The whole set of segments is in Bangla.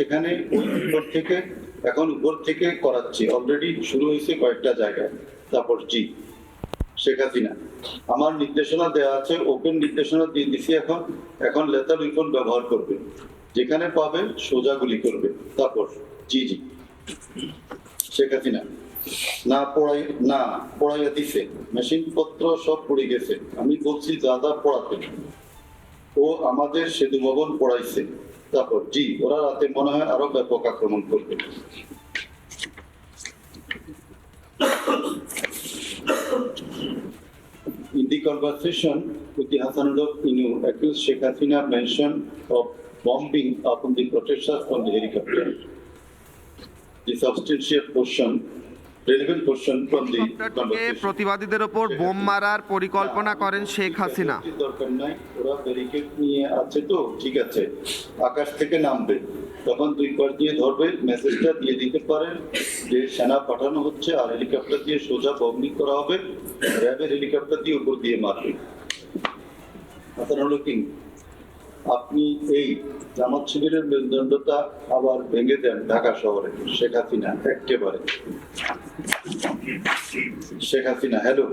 সেখানে উপর থেকে, এখন উপর থেকে করাচ্ছি। অলরেডি শুরু হয়েছে কয়েকটা জায়গায় তারপর জি শেখ হাসিনা। আমার নির্দেশনা দেওয়া আছে ওপেন নির্দেশনা দিয়ে দিছি এখন। এখন লেতার উইপন ব্যবহার করবে। যেখানে পাবে, সোজা গুলি করবে। তারপর জি জি শেখ হাসিনা। না পড়াই, না পড়াইয়া দিছে। মেশিন পত্র সব পড়ে গেছে। আমি বলছি, যা যা পড়াতে। ও আমাদের সেতু ভবন পড়াইছে। তারপর জি ওরা রাতে মনে হয় আরও ব্যাপক আক্রমণ করবে In the conversation with the Hassanullah Inu, accused Sheikh Hasina mention of bombing upon the protesters from the helicopter. The substantial portion, প্রতিবাদীদের ওপর বোম মারার পরিকল্পনা করেন শেখ হাসিনা। দরকার নাই ওরা ব্যারিকেড নিয়ে আছে তো ঠিক আছে। আকাশ থেকে নামবে তখন দুই পাশ দিয়ে ধরবে মেসেজটা দিয়ে দিতে পারেন যে সেনা পাঠানো হচ্ছে আর হেলিকপ্টার দিয়ে সোজা বম্বিং করা হবে র্যাবের হেলিকপ্টার দিয়ে উপর দিয়ে মারবে। আপনার আপনি এই জামাত শিবিরের মেরুদণ্ডতা আবার ভেঙে দেন ঢাকা শহরে শেখ হাসিনা একেবারে। শেখ হাসিনা হ্যালো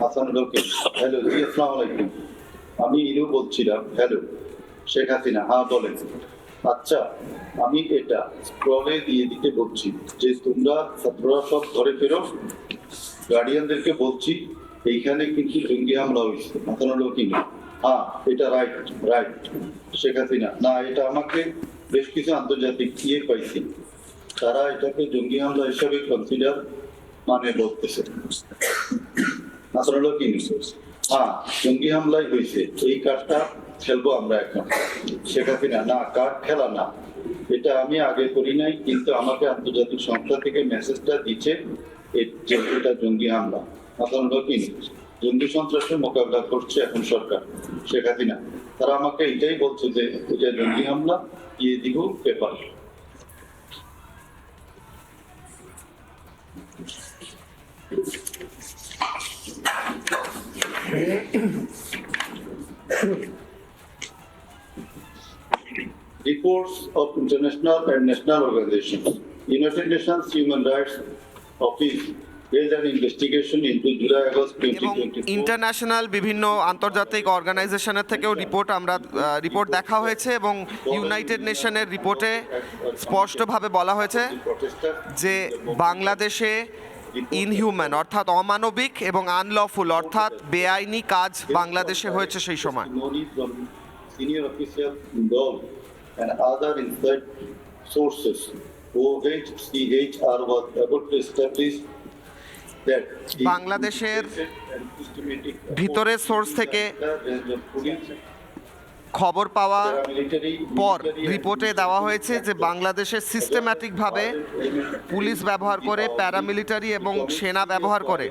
হাসান লোকে হ্যালো জি আলাইকুম। আমি ইনু বলছিলাম হ্যালো শেখ হাসিনা হ্যাঁ বলেন। আচ্ছা আমি এটা স্ক্রলে দিয়ে দিতে বলছি, যে তোমরা ছাত্ররা সব ঘরে ফেরো গার্ডিয়ানদেরকে বলছি, এইখানে কিন্তু জঙ্গি হামলা হয়েছে হাসান লোক হ্যাঁ এটা রাইট রাইট শেখ হাসিনা। না, এটা আমাকে বেশ কিছু আন্তর্জাতিক ইয়ে পাইছি। তারা এটাকে জঙ্গি হামলা হিসাবে কনসিডার মানে বলতেছে। আসলে কি হ্যাঁ জঙ্গি হামলাই হয়েছে, এই কার্ডটা খেলব আমরা এখন। শেখ হাসিনা, না কার্ড খেলা না? এটা আমি আগে করি নাই, কিন্তু আমাকে আন্তর্জাতিক সংস্থা থেকে মেসেজটা দিচ্ছে এটা জঙ্গি হামলা। আসলে কি জঙ্গি সন্ত্রাসের মোকাবিলা করছে এখন সরকার, শেখ হাসিনা। তারা আমাকে এটাই বলছে যে, এটা জঙ্গি হামলা, দিয়ে দিব paper. Reports of international and national organizations. United Nations Human Rights Office. International বিভিন্ন আন্তর্জাতিক অর্গানাইজেশনের থেকেও রিপোর্ট আমরা রিপোর্ট দেখা হয়েছে এবং ইউনাইটেড নেশনের রিপোর্টে স্পষ্টভাবে বলা হয়েছে যে বাংলাদেশে ইনহিউম্যান অর্থাৎ অমানবিক এবং আনলফুল অর্থাৎ বেআইনি কাজ বাংলাদেশে হয়েছে সেই সময়। বাংলাদেশের ভিতরের সোর্স থেকে খবর পাওয়া পর রিপোর্টে দেওয়া হয়েছে যে বাংলাদেশে সিস্টেম্যাটিকভাবে পুলিশ ব্যবহার করে প্যারামিলিটারি এবং সেনা ব্যবহার করে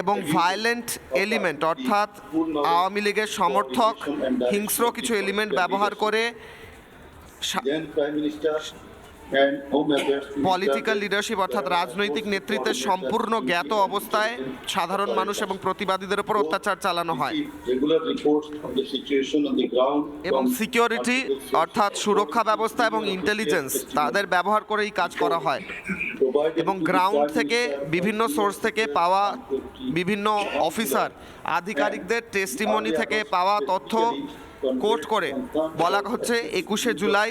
এবং ভায়োলেন্ট এলিমেন্ট অর্থাৎ আওয়ামী লীগের সমর্থক হিংস্র কিছু এলিমেন্ট ব্যবহার করে পলিটিক্যাল লিডারশিপ অর্থাৎ রাজনৈতিক নেতৃত্বের সম্পূর্ণ জ্ঞাত অবস্থায় সাধারণ মানুষ এবং প্রতিবাদীদের উপর অত্যাচার চালানো হয়। এবং সিকিউরিটি অর্থাৎ সুরক্ষা ব্যবস্থা এবং ইন্টেলিজেন্স তাদের ব্যবহার করে এই কাজ করা হয়। এবং গ্রাউন্ড থেকে বিভিন্ন সোর্স থেকে পাওয়া বিভিন্ন অফিসার আধিকারিকদের টেস্টিমনি থেকে পাওয়া তথ্য কোট করে বলা হচ্ছে একুশে জুলাই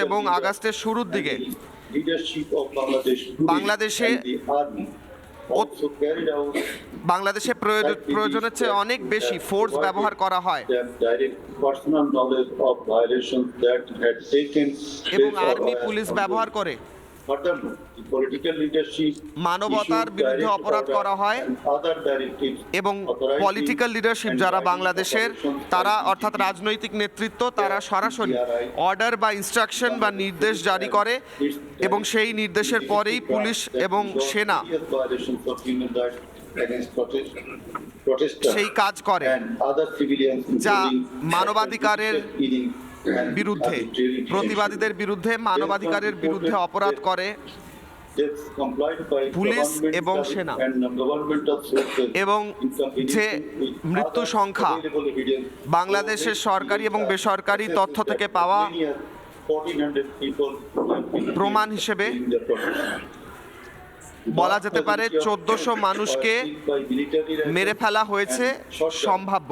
এবং আগস্টের শুরুর দিকে বাংলাদেশে বাংলাদেশে প্রয়োজনের চেয়ে অনেক বেশি ফোর্স ব্যবহার করা হয়। এবং আর্মি পুলিশ ব্যবহার করে। মানবতার বিরুদ্ধে অপরাধ করা হয় এবং পলিটিক্যাল লিডারশিপ যারা বাংলাদেশের তারা অর্থাৎ রাজনৈতিক নেতৃত্ব তারা সরাসরি অর্ডার বা ইনস্ট্রাকশন বা নির্দেশ জারি করে এবং সেই নির্দেশের পরেই পুলিশ এবং সেনা সেই কাজ করে যা মানবাধিকারের বিরুদ্ধে, প্রতিবাদীদের বিরুদ্ধে, মানবাধিকারের বিরুদ্ধে অপরাধ করে পুলিশ এবং সেনা। এবং যে মৃত্যু সংখ্যা বাংলাদেশের সরকারি এবং বেসরকারি তথ্য থেকে পাওয়া প্রমাণ হিসেবে বলা যেতে পারে চোদ্দশো মানুষকে মেরে ফেলা হয়েছে, সম্ভাব্য।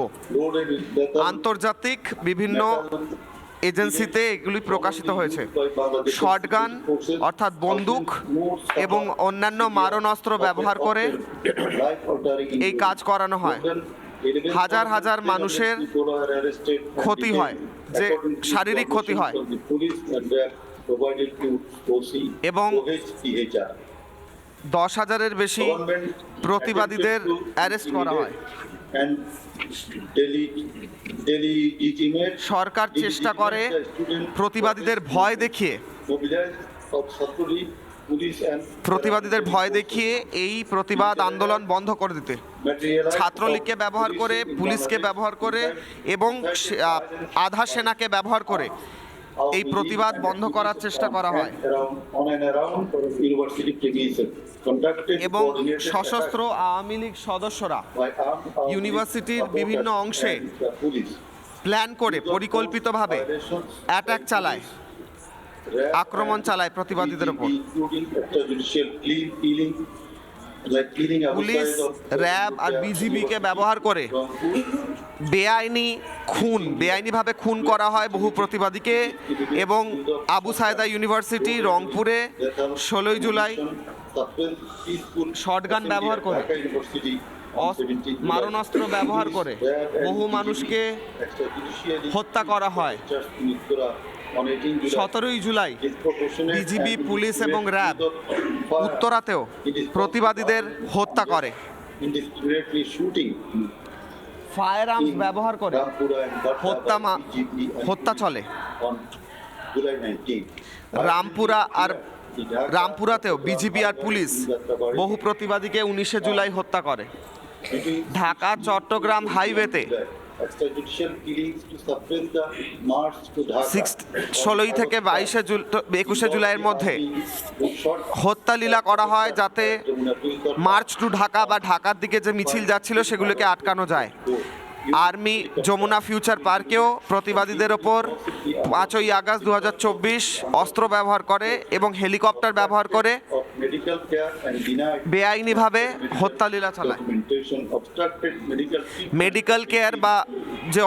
আন্তর্জাতিক বিভিন্ন এজেন্সিতে এগুলি প্রকাশিত হয়েছে। শটগান অর্থাৎ বন্দুক এবং অন্যান্য মারণাস্ত্র ব্যবহার করে এই কাজ করানো হয়। হাজার হাজার মানুষের ক্ষতি হয়, যে শারীরিক ক্ষতি হয়। এবং দশ হাজারের বেশি প্রতিবাদীদের অ্যারেস্ট করা হয়। সরকার চেষ্টা করে প্রতিবাদীদের ভয় দেখিয়ে। প্রতিবাদীদের ভয় দেখিয়ে এই প্রতিবাদ আন্দোলন বন্ধ করে দিতে। ছাত্রলীগকে ব্যবহার করে পুলিশকে ব্যবহার করে এবং আধা সেনাকে ব্যবহার করে। এই প্রতিবাদ বন্ধ করার চেষ্টা করা হয়। এবং সশস্ত্র আওয়ামী লীগ সদস্যরা ইউনিভার্সিটির বিভিন্ন অংশে প্ল্যান করে পরিকল্পিতভাবে অ্যাটাক চালায়, আক্রমণ চালায় প্রতিবাদীদের উপর। পুলিশ, র্যাব আর বিজিবিকে ব্যবহার করে বেআইনি খুন, বেআইনিভাবে খুন করা হয় বহু প্রতিবাদীকে এবং আবু সায়দা ইউনিভার্সিটি, রংপুরে ষোলোই জুলাই শর্টগান ব্যবহার করে মারণাস্ত্র ব্যবহার করে বহু মানুষকে হত্যা করা হয়। সতেরোই জুলাই বিজিবি, পুলিশ এবং র্যাব উত্তরাতেও প্রতিবাদীদের হত্যা করে। ফায়ার আর্মস ব্যবহার করে হত্যা হত্যা চলে। রামপুরা আর রামপুরাতেও বিজিবি আর পুলিশ বহু প্রতিবাদীকে উনিশে জুলাই হত্যা করে। ঢাকা চট্টগ্রাম হাইওয়েতে সিক্স ষোলোই থেকে বাইশে একুশে জুলাইয়ের মধ্যে হত্যা লীলা করা হয় যাতে মার্চ টু ঢাকা বা ঢাকার দিকে যে মিছিল যাচ্ছিল সেগুলোকে আটকানো যায়। আর্মি যমুনা ফিউচার পার্কেও প্রতিবাদীদের ওপর পাঁচই আগস্ট দু হাজার চব্বিশ অস্ত্র ব্যবহার করে এবং হেলিকপ্টার ব্যবহার করে বেআইনিভাবে হত্যা লীলা চালায়। মেডিকেল কেয়ার বা যে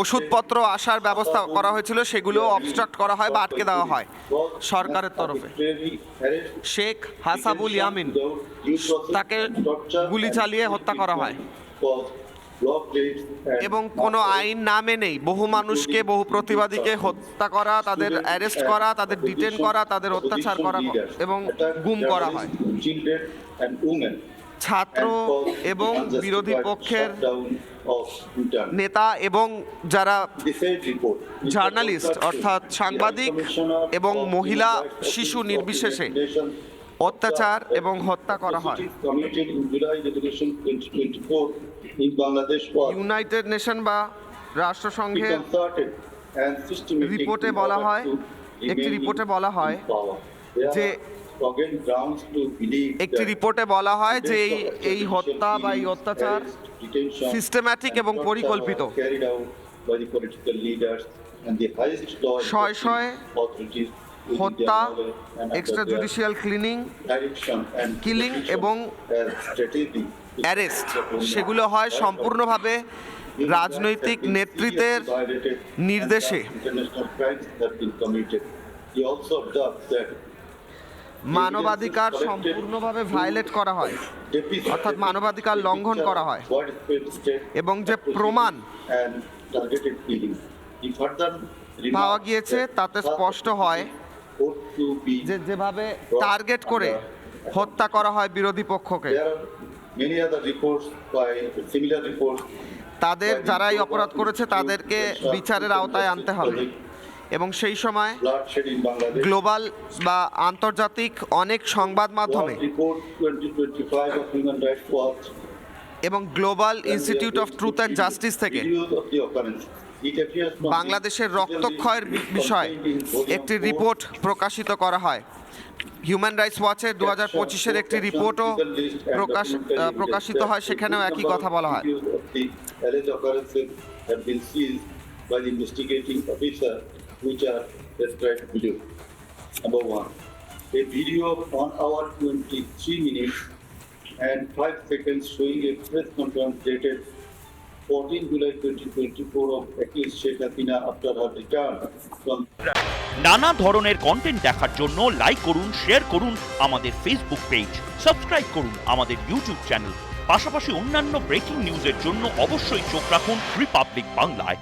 ওষুধপত্র আসার ব্যবস্থা করা হয়েছিল সেগুলো অবস্ট্রাক্ট করা হয় বা আটকে দেওয়া হয় সরকারের তরফে। শেখ হাসাবুল ইয়ামিন তাকে গুলি চালিয়ে হত্যা করা হয়। এবং কোনো আইন না মেনেই বহু মানুষকে বহু প্রতিবাদীকে হত্যা করা তাদের অ্যারেস্ট করা তাদের ডিটেন করা তাদের অত্যাচার করা এবং গুম করা হয়। ছাত্র এবং বিরোধী পক্ষের নেতা এবং যারা জার্নালিস্ট অর্থাৎ সাংবাদিক এবং মহিলা শিশু নির্বিশেষে অত্যাচার এবং হত্যা করা হয়। ইউনাইটেড নেশন বা রাষ্ট্রসংঘের রিপোর্টে বলা হয় একটি রিপোর্টে বলা হয় যে একটি রিপোর্টে বলা হয় যে এই এই হত্যা বা এই অত্যাচার সিস্টেম্যাটিক এবং পরিকল্পিত। হত্যা এক্সট্রা জুডিশিয়াল ক্লিনিং কিলিং এবং অ্যারেস্ট সেগুলো হয় সম্পূর্ণভাবে রাজনৈতিক নেতৃত্বের নির্দেশে। মানবাধিকার সম্পূর্ণভাবে ভায়োলেট করা হয়। অর্থাৎ মানবাধিকার লঙ্ঘন করা হয়। এবং যে প্রমাণ পাওয়া গিয়েছে, তাতে স্পষ্ট হয় যে যেভাবে টার্গেট করে হত্যা করা হয় বিরোধী পক্ষকে। তাদের যারা এই অপরাধ করেছে, তাদেরকে বিচারের আওতায় আনতে হবে। এবং সেই সময় গ্লোবাল বা আন্তর্জাতিক অনেক সংবাদ মাধ্যমে এবং global institute of truth and justice থেকে বাংলাদেশের রক্তক্ষয়ের বিষয়ে একটি রিপোর্ট প্রকাশিত করা হয়। হিউম্যান রাইটস ওয়াচের দু হাজার পঁচিশের একটি রিপোর্টও প্রকাশ প্রকাশিত হয় সেখানেও একই কথা বলা হয়। By the investigating officer, which are described video. Number one, a video of one hour twenty-three minutes and five seconds showing a press conference dated 14 July 2024 of accused Sheikh Hasina after her return from নানা ধরনের কন্টেন্ট দেখার জন্য লাইক করুন শেয়ার করুন আমাদের ফেসবুক পেজ সাবস্ক্রাইব করুন আমাদের ইউটিউব চ্যানেল পাশাপাশি অন্যান্য ব্রেকিং নিউজের জন্য অবশ্যই চোখ রাখুন রিপাবলিক বাংলায়